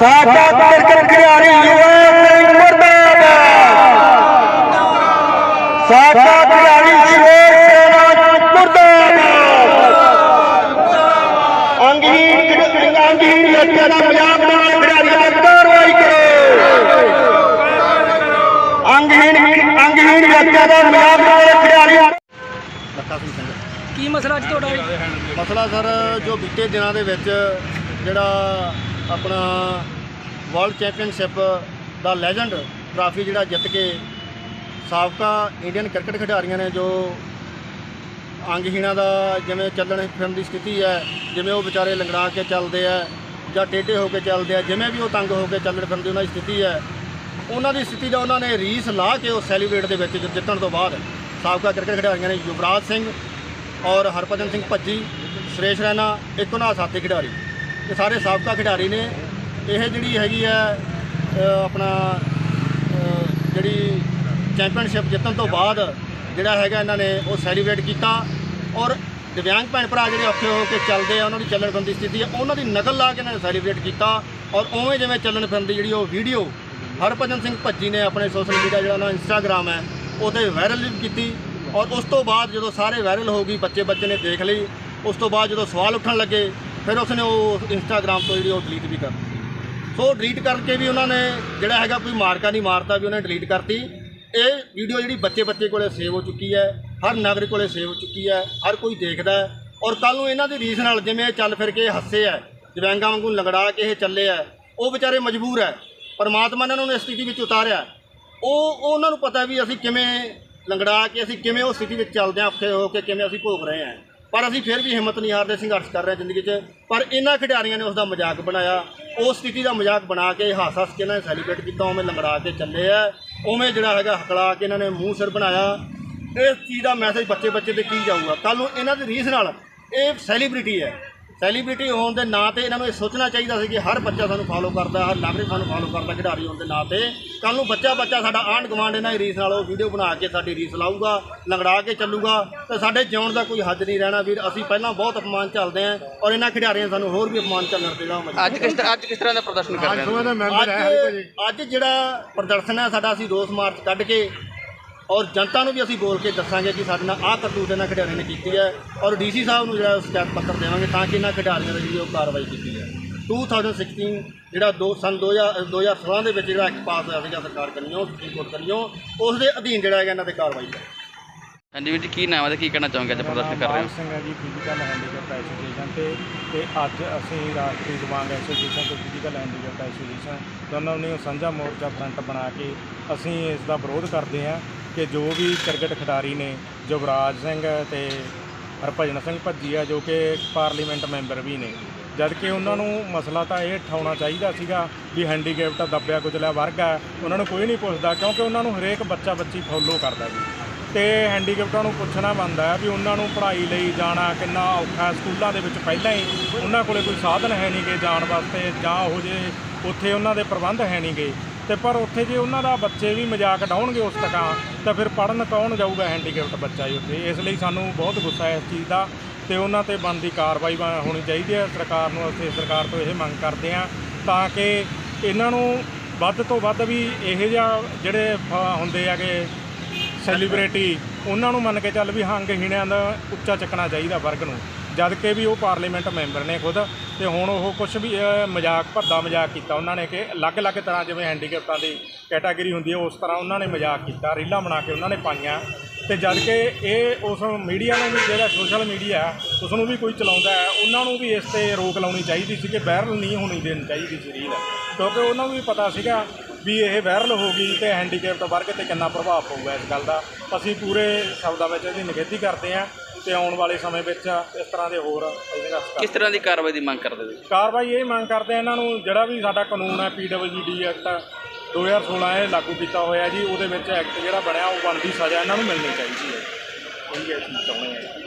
ਸਾਡਾ ਕ੍ਰਿਕਟ ਖਿਡਾਰੀ ਯੁਵਾ ਸਿੰਘ ਮੁਰਦਾਬਾਦ। ਸਾਡਾ ਖਿਡਾਰੀ ਸ਼ੇਰ ਸੇਨਾ ਮੁਰਦਾਬਾਦ। ਅੰਗਹੀਨ ਖਿਡਾਰੀ ਅੰਗਹੀਨ ਬੱਚਿਆਂ ਦਾ ਮਜ਼ਾਕ ਨਾਲ ਖਿਡਾਰੀਆਂ ਤੇ ਕਾਰਵਾਈ ਕਰੋ। ਅੰਗਹੀਨ ਅੰਗਹੀਨ ਬੱਚਿਆਂ ਦਾ ਮਜ਼ਾਕ ਨਾਲ ਖਿਡਾਰੀਆਂ ਲੱਖਾ ਸਿੰਘ ਸਿੰਘ ਕੀ ਮਸਲਾ ਅੱਜ ਤੁਹਾਡਾ? ਮਸਲਾ ਸਰ ਜੋ ਬੀਤੇ ਦਿਨਾਂ ਦੇ ਵਿੱਚ ਜਿਹੜਾ ਆਪਣਾ ਵਰਲਡ ਚੈਂਪੀਅਨਸ਼ਿਪ ਦਾ ਲੈਜੈਂਡ ਟਰਾਫੀ ਜਿਹੜਾ ਜਿੱਤ ਕੇ ਸਾਬਕਾ ਇੰਡੀਅਨ ਕ੍ਰਿਕਟ ਖਿਡਾਰੀਆਂ ਨੇ ਜੋ ਅੰਗਹੀਣਾਂ ਦਾ ਜਿਵੇਂ ਚੱਲਣ ਫਿਰਨ ਦੀ ਸਥਿਤੀ ਹੈ, ਜਿਵੇਂ ਉਹ ਵਿਚਾਰੇ ਲੰਗੜਾ ਕੇ ਚੱਲਦੇ ਆ ਜਾਂ ਟੇਢੇ ਹੋ ਕੇ ਚੱਲਦੇ ਆ, ਜਿਵੇਂ ਵੀ ਉਹ ਤੰਗ ਹੋ ਕੇ ਚੱਲਣ ਫਿਰਨ ਦੀ ਉਹਨਾਂ ਦੀ ਸਥਿਤੀ ਹੈ, ਉਹਨਾਂ ਦੀ ਸਥਿਤੀ ਦਾ ਉਹਨਾਂ ਨੇ ਰੀਸ ਲਾ ਕੇ ਉਹ ਸੈਲੀਬ੍ਰੇਟ ਦੇ ਵਿੱਚ ਜਿੱਤਣ ਤੋਂ ਬਾਅਦ ਸਾਬਕਾ ਕ੍ਰਿਕਟ ਖਿਡਾਰੀਆਂ ਨੇ ਯੁਵਰਾਜ ਸਿੰਘ ਔਰ ਹਰਭਜਨ ਸਿੰਘ ਭੱਜੀ, ਸੁਰੇਸ਼ ਰੈਨਾ, ਇੱਕ ਉਹਨਾਂ ਸਾਥੀ ਖਿਡਾਰੀ। ਇਹ ਸਾਰੇ ਸਾਬਕਾ ਖਿਡਾਰੀ ਨੇ। ਇਹ ਜਿਹੜੀ ਹੈਗੀ ਹੈ ਆਪਣਾ ਜਿਹੜੀ ਚੈਂਪੀਅਨਸ਼ਿਪ ਜਿੱਤਣ ਤੋਂ ਬਾਅਦ ਜਿਹੜਾ ਹੈਗਾ ਇਹਨਾਂ ਨੇ ਉਹ ਸੈਲੀਬ੍ਰੇਟ ਕੀਤਾ। ਔਰ ਦਿਵਿਆਂਗ ਭੈਣ ਭਰਾ ਜਿਹੜੇ ਔਖੇ ਹੋ ਕੇ ਚੱਲਦੇ ਆ, ਉਹਨਾਂ ਦੀ ਚੱਲਣ ਫਿਰਨ ਦੀ ਸਥਿਤੀ ਹੈ ਉਹਨਾਂ ਦੀ ਨਕਲ ਲਾ ਕੇ ਇਹਨਾਂ ਨੇ ਸੈਲੀਬ੍ਰੇਟ ਕੀਤਾ। ਔਰ ਉਵੇਂ ਜਿਵੇਂ ਚੱਲਣ ਫਿਰਨ ਦੀ ਜਿਹੜੀ ਉਹ ਵੀਡੀਓ ਹਰਭਜਨ ਸਿੰਘ ਭੱਜੀ ਨੇ ਆਪਣੇ ਸੋਸ਼ਲ ਮੀਡੀਆ ਜਿਹੜਾ ਉਹਨਾਂ ਇੰਸਟਾਗ੍ਰam ਹੈ, ਉਹਦੇ ਵਾਇਰਲ ਵੀ ਕੀਤੀ। ਔਰ ਉਸ ਤੋਂ ਬਾਅਦ ਜਦੋਂ ਸਾਰੇ ਵਾਇਰਲ ਹੋ ਗਈ ਬੱਚੇ ਬੱਚੇ ਨੇ ਦੇਖ ਲਈ। ਉਸ ਤੋਂ ਬਾਅਦ ਜਦੋਂ ਸਵਾਲ ਉੱਠਣ ਲੱਗੇ ਫਿਰ ਉਸਨੇ ਉਹ ਇੰਸਟਾਗ੍ਰam ਤੋਂ ਜਿਹੜੀ ਉਹ ਡਿਲੀਟ ਵੀ ਕਰ ਦਿੱਤੀ ਸੋ ਡਿਲੀਟ ਕਰਕੇ ਵੀ ਉਹਨਾਂ ਨੇ ਜਿਹੜਾ ਹੈਗਾ ਕੋਈ ਮਾਰਕਾ ਨਹੀਂ ਮਾਰਤਾ ਵੀ ਉਹਨੇ ਡਿਲੀਟ ਕਰਤੀ। ਇਹ ਵੀਡੀਓ ਜਿਹੜੀ ਬੱਚੇ ਬੱਚੇ ਕੋਲੇ ਸੇਵ ਹੋ ਚੁੱਕੀ ਹੈ, ਹਰ ਨਾਗਰਿਕ ਕੋਲੇ ਸੇਵ ਹੋ ਚੁੱਕੀ ਹੈ, ਹਰ ਕੋਈ ਦੇਖਦਾ ਹੈ। ਔਰ ਕੱਲ ਨੂੰ ਇਹਨਾਂ ਦੀ ਰੀਸ ਨਾਲ ਜਿਵੇਂ ਇਹ ਚੱਲ ਫਿਰ ਕੇ ਹੱਸੇ ਹੈ ਦਿਵਿਆਂਗਾਂ ਵਾਂਗੂ ਲੰਗੜਾ ਕੇ ਇਹ ਚੱਲੇ ਹੈ, ਉਹ ਵਿਚਾਰੇ ਮਜਬੂਰ ਹੈ। ਪਰਮਾਤਮਾ ਨੇ ਉਹਨਾਂ ਨੂੰ ਇਸ ਸਥਿਤੀ ਵਿੱਚ ਉਤਾਰਿਆ ਉਹ ਉਹਨਾਂ ਨੂੰ ਪਤਾ ਵੀ ਅਸੀਂ ਕਿਵੇਂ ਲੰਗੜਾ ਕੇ ਅਸੀਂ ਕਿਵੇਂ ਉਸ ਸਥਿਤੀ ਵਿੱਚ ਚੱਲਦੇ ਹਾਂ, ਔਖੇ ਹੋ ਕੇ ਕਿਵੇਂ ਅਸੀਂ ਭੋਗ ਰਹੇ ਹਾਂ। ਪਰ ਅਸੀਂ ਫਿਰ ਵੀ ਹਿੰਮਤ ਨਹੀਂ ਹਾਰਦੇ, ਸੰਘਰਸ਼ ਕਰ ਰਹੇ ਜ਼ਿੰਦਗੀ 'ਚ। ਪਰ ਇਹਨਾਂ ਖਿਡਾਰੀਆਂ ਨੇ ਉਸ ਦਾ ਮਜ਼ਾਕ ਬਣਾਇਆ। ਉਸ ਸਥਿਤੀ ਦਾ ਮਜ਼ਾਕ ਬਣਾ ਕੇ ਹਾਸ ਹੱਸ ਕੇ ਇਹਨਾਂ ਨੇ ਸੈਲੀਬ੍ਰੇਟ ਕੀਤਾ, ਉਵੇਂ ਲੰਗੜਾ ਕੇ ਚੱਲੇ ਆ। ਉਵੇਂ ਜਿਹੜਾ ਹੈਗਾ ਹਕਲਾ ਕੇ ਇਹਨਾਂ ਨੇ ਮੂੰਹ ਸਿਰ ਬਣਾਇਆ। ਇਸ ਚੀਜ਼ ਦਾ ਮੈਸੇਜ ਬੱਚੇ ਬੱਚੇ ਤੇ ਕੀ ਜਾਊਗਾ? ਕੱਲ ਨੂੰ ਇਹਨਾਂ ਦੀ ਰੀਸ ਨਾਲ ਇਹ ਸੈਲੀਬ੍ਰਿਟੀ ਹੈ। ਸੈਲੀਬ੍ਰਿਟੀ ਹੋਣ ਦੇ ਨਾਂ ਤੇ ਇਹਨਾਂ ਨੂੰ ਇਹ ਸੋਚਣਾ ਚਾਹੀਦਾ ਸੀ ਕਿ ਹਰ ਬੱਚਾ ਸਾਨੂੰ ਫਾਲੋ ਕਰਦਾ ਹਰ ਨਾਗਰਿਕ ਸਾਨੂੰ ਫਾਲੋ ਕਰਦਾ ਖਿਡਾਰੀ ਹੋਣ ਦੇ ਨਾਂ ਤੇ। ਕੱਲ ਨੂੰ ਬੱਚਾ ਬੱਚਾ ਸਾਡਾ ਆਂਢ ਗੁਆਂਢ ਇਹਨਾਂ ਦੀ ਰੀਸ ਨਾਲ ਉਹ ਵੀਡੀਓ ਬਣਾ ਕੇ ਸਾਡੀ ਰੀਸ ਲਾਊਗਾ ਲੰਗੜਾ ਕੇ ਚੱਲੂਗਾ। ਤੇ ਸਾਡੇ ਜਿਉਣ ਦਾ ਕੋਈ ਹੱਦ ਨਹੀਂ ਰਹਿਣਾ ਵੀਰ ਅਸੀਂ ਪਹਿਲਾਂ ਬਹੁਤ ਅਪਮਾਨ ਚੱਲਦੇ ਆਂ ਔਰ ਇਹਨਾਂ ਖਿਡਾਰੀਆਂ ਸਾਨੂੰ ਹੋਰ ਵੀ ਅਪਮਾਨ ਚੱਲਣ ਦੇਣਾ ਅੱਜ ਕਿਸ ਤਰ੍ਹਾਂ ਅੱਜ ਕਿਸ ਤਰ੍ਹਾਂ ਦਾ ਪ੍ਰਦਰਸ਼ਨ ਕਰ ਰਹੇ ਹੋ? ਅੱਜ ਅੱਜ ਜਿਹੜਾ ਪ੍ਰਦਰਸ਼ਨ ਹੈ ਸਾਡਾ ਅਸੀਂ ਰੋਸ ਮਾਰਚ ਕੱਢ ਕੇ ਔਰ ਜਨਤਾ ਨੂੰ ਵੀ ਅਸੀਂ ਬੋਲ ਕੇ ਦੱਸਾਂਗੇ ਕਿ ਸਾਡੇ ਨਾਲ ਆਹ ਕਰਤੂਤ ਇਹਨਾਂ ਖਿਡਾਰੀਆਂ ਨੇ ਕੀਤੀ ਹੈ ਔਰ ਡੀਸੀ ਸਾਹਿਬ ਨੂੰ ਜਿਹੜਾ ਸ਼ਿਕਾਇਤ ਪੱਤਰ ਦੇਵਾਂਗੇ ਤਾਂ ਕਿ ਇਹਨਾਂ ਖਿਡਾਰੀਆਂ ਦੀ ਜਿਹੜੀ ਉਹ ਕਾਰਵਾਈ ਕੀਤੀ ਹੈ 2016 ਜਿਹੜਾ ਦੋ ਸੰਨ 2000 2016 ਦੇ ਵਿੱਚ ਜਿਹੜਾ ਐਕਟ ਪਾਸ ਹੋਇਆ ਸੀਗਾ ਸਰਕਾਰ ਕਰੀਓ ਸੁਪਰੀਮ ਕੋਰਟ ਕਰੀਓ ਉਸ ਦੇ ਅਧੀਨ ਜਿਹੜਾ ਹੈਗਾ ਇਹਨਾਂ ਤੇ ਕਾਰਵਾਈ ਹੈ। ਹਾਂਜੀ ਵੀਰ ਜੀ ਕੀ ਨਾਮ ਹੈ ਤੇ ਕੀ ਕਹਿਣਾ ਚਾਹੋਗੇ ਅੱਜ ਪ੍ਰਦਰਸ਼ਨ ਕਰ ਰਹੇ ਹੋ? ਸਿੰਘ ਹੈ ਜੀ ਫਿਜ਼ੀਕਲ ਹੈਂਡੀਕੈਪ ਐਸੋਸੀਏਸ਼ਨ ਤੇ ਤੇ ਅੱਜ ਅਸੀਂ ਰਾਸ਼ਟਰੀ ਦਿਵਾਂਗ ਐਸੋਸੀਏਸ਼ਨ ਤੇ ਫਿਜ਼ੀਕਲ ਹੈਂਡੀਕੈਪ ਐਸੋਸੀਏਸ਼ਨ ਦੋਨੋਂ ਨੇ ਸਾਂਝਾ ਮੋਰਚਾ ਫਰੰਟ ਬਣਾ ਕੇ ਅਸੀਂ ਇਸ ਦਾ ਵਿਰੋਧ ਕਰਦੇ ਹਾਂ। ਕਿ ਜੋ ਵੀ ਕ੍ਰਿਕਟ ਖਿਡਾਰੀ ਨੇ ਯੁਵਰਾਜ ਸਿੰਘ ਤੇ ਹਰਭਜਨ ਸਿੰਘ ਭੱਜੀ ਆ, ਜੋ ਕਿ ਪਾਰਲੀਮੈਂਟ ਮੈਂਬਰ ਵੀ ਨੇ। ਜਦ ਕਿ ਉਹਨਾਂ ਨੂੰ ਮਸਲਾ ਤਾਂ ਇਹ ਠਾਉਣਾ ਚਾਹੀਦਾ ਸੀਗਾ ਵੀ ਹੈਂਡੀਕੈਪ ਤਾਂ ਦੱਬਿਆ ਕੁਚਲਿਆ ਵਰਗ ਹੈ ਉਹਨਾਂ ਨੂੰ ਕੋਈ ਨਹੀਂ ਪੁੱਛਦਾ ਕਿਉਂਕਿ ਉਹਨਾਂ ਨੂੰ ਹਰੇਕ ਬੱਚਾ ਬੱਚੀ ਫੋਲੋ ਕਰਦਾ ਜੀ ਤੇ ਹੈਂਡੀਕੈਪਟਾਂ ਨੂੰ ਪੁੱਛਣਾ ਬਣਦਾ ਵੀ ਉਹਨਾਂ ਨੂੰ ਪੜ੍ਹਾਈ ਲਈ ਜਾਣਾ ਕਿੰਨਾ ਔਖਾ ਸਕੂਲਾਂ ਦੇ ਵਿੱਚ ਪਹਿਲਾਂ ਹੀ ਉਹਨਾਂ ਕੋਲੇ ਕੋਈ ਸਾਧਨ ਹੈ ਨਹੀਂਗੇ ਜਾਣ ਵਾਸਤੇ ਜਾਂ ਉਹ ਜੇ ਉੱਥੇ ਉਹਨਾਂ ਦੇ ਪ੍ਰਬੰਧ ਹੈ ਨਹੀਂਗੇ ਤੇ ਪਰ ਉੱਥੇ ਜੇ ਉਹਨਾਂ ਦਾ ਬੱਚੇ ਵੀ ਮਜ਼ਾਕ ਡਾਉਣਗੇ ਉਸ ਤੱਕਾਂ ਤਾਂ ਫਿਰ ਪੜਨ ਕੌਣ ਜਾਊਗਾ ਹੈਂਡੀਕੈਪਟ ਬੱਚਾ ਜੀ ਉੱਥੇ? ਇਸ ਲਈ ਸਾਨੂੰ ਬਹੁਤ ਗੁੱਸਾ ਹੈ ਇਸ ਚੀਜ਼ ਦਾ ਤੇ ਉਹਨਾਂ ਤੇ ਬਣਦੀ ਕਾਰਵਾਈ ਬਣ- ਹੋਣੀ ਚਾਹੀਦੀ ਹੈ। ਸਰਕਾਰ ਨੂੰ ਅਸੀਂ ਸਰਕਾਰ ਤੋਂ ਇਹ ਮੰਗ ਕਰਦੇ ਹਾਂ ਤਾਂ ਕਿ ਇਹਨਾਂ ਨੂੰ ਵੱਧ ਤੋਂ ਵੱਧ ਵੀ ਇਹੋ ਜਿਹਾ ਜਿਹੜੇ ਹੁੰਦੇ ਆਗੇ ਸੈਲੀਬ੍ਰਿਟੀ ਉਹਨਾਂ ਨੂੰ ਮੰਨ ਕੇ ਚੱਲ ਵੀ ਹੰਗ ਹੀਣਿਆਂ ਦਾ ਉੱਚਾ ਚੱਕਣਾ ਚਾਹੀਦਾ ਵਰਗ ਨੂੰ, ਜਦ ਕਿ ਵੀ ਉਹ ਪਾਰਲੀਮੈਂਟ ਮੈਂਬਰ ਨੇ ਖੁਦ। ਤੇ ਹੁਣ ਉਹ ਕੁਝ ਵੀ ਅਹ, ਮਜ਼ਾਕ ਭੱਦਾ ਮਜ਼ਾਕ ਕੀਤਾ ਉਹਨਾਂ ਨੇ ਕਿ ਅਲੱਗ-ਅਲੱਗ ਤਰ੍ਹਾਂ ਜਿਵੇਂ ਹੈਂਡੀਕੈਪਟਾਂ ਦੀ ਕੈਟਾਗਰੀ ਹੁੰਦੀ ਹੈ ਉਸ ਤਰ੍ਹਾਂ ਉਹਨਾਂ ਨੇ ਮਜ਼ਾਕ ਕੀਤਾ ਰੀਲਾਂ ਬਣਾ ਕੇ ਉਹਨਾਂ ਨੇ ਪਾਈਆਂ। ਤੇ ਜਦ ਕਿ ਇਹ ਉਸ ਮੀਡੀਆ ਨੇ ਵੀ ਜਿਹੜਾ ਸੋਸ਼ਲ ਮੀਡੀਆ ਹੈ, ਉਸ ਨੂੰ ਵੀ ਕੋਈ ਚਲਾਉਂਦਾ ਹੈ ਉਹਨਾਂ ਨੂੰ ਵੀ ਇਸ ਤੇ ਰੋਕ ਲਾਉਣੀ ਚਾਹੀਦੀ ਸੀ ਕਿ ਵਾਇਰਲ ਨਹੀਂ ਹੋਣੀ ਦੇਣੀ ਚਾਹੀਦੀ ਸੀ ਰੀਲ। ਕਿਉਂਕਿ ਉਹਨਾਂ ਨੂੰ ਵੀ ਪਤਾ ਸੀਗਾ ਵੀ ਇਹ ਵਾਇਰਲ ਹੋ ਗਈ ਤੇ ਹੈਂਡੀਕੈਪਟ ਵਰਗ ਤੇ ਕਿੰਨਾ ਪ੍ਰਭਾਵ ਪਊਗਾ ਇਸ ਗੱਲ ਦਾ। ਅਸੀਂ ਪੂਰੇ ਸ਼ਬਦਾਂ ਵਿੱਚ ਇਹਦੀ ਨਿਖੇਧੀ ਕਰਦੇ ਹਾਂ। ਤੇ ਆਉਣ ਵਾਲੇ ਸਮੇਂ ਵਿੱਚ ਇਸ ਤਰ੍ਹਾਂ ਦੇ ਹੋਰ ਨਾਲ ਕਿਸ ਤਰ੍ਹਾਂ ਦੀ ਕਾਰਵਾਈ ਦੀ ਮੰਗ ਕਰਦੇ ਹੋ ਕਾਰਵਾਈ ਇਹ ਮੰਗ ਕਰਦੇ ਆ ਇਹਨਾਂ ਨੂੰ ਜਿਹੜਾ ਵੀ ਸਾਡਾ ਕਾਨੂੰਨ ਹੈ ਪੀਡਬਲਯੂਡੀ ਐਕਟ 2016 ਇਹ ਲਾਗੂ ਕੀਤਾ ਹੋਇਆ ਜੀ ਉਹਦੇ ਵਿੱਚ ਐਕਟ ਜਿਹੜਾ ਬਣਿਆ ਉਹ ਬਣਦੀ ਸਜ਼ਾ ਇਹਨਾਂ ਨੂੰ ਮਿਲਣੀ ਚਾਹੀਦੀ ਹੈ। ਇਹ ਅਸੀਂ ਚਾਹੁੰਦੇ ਹਾਂ।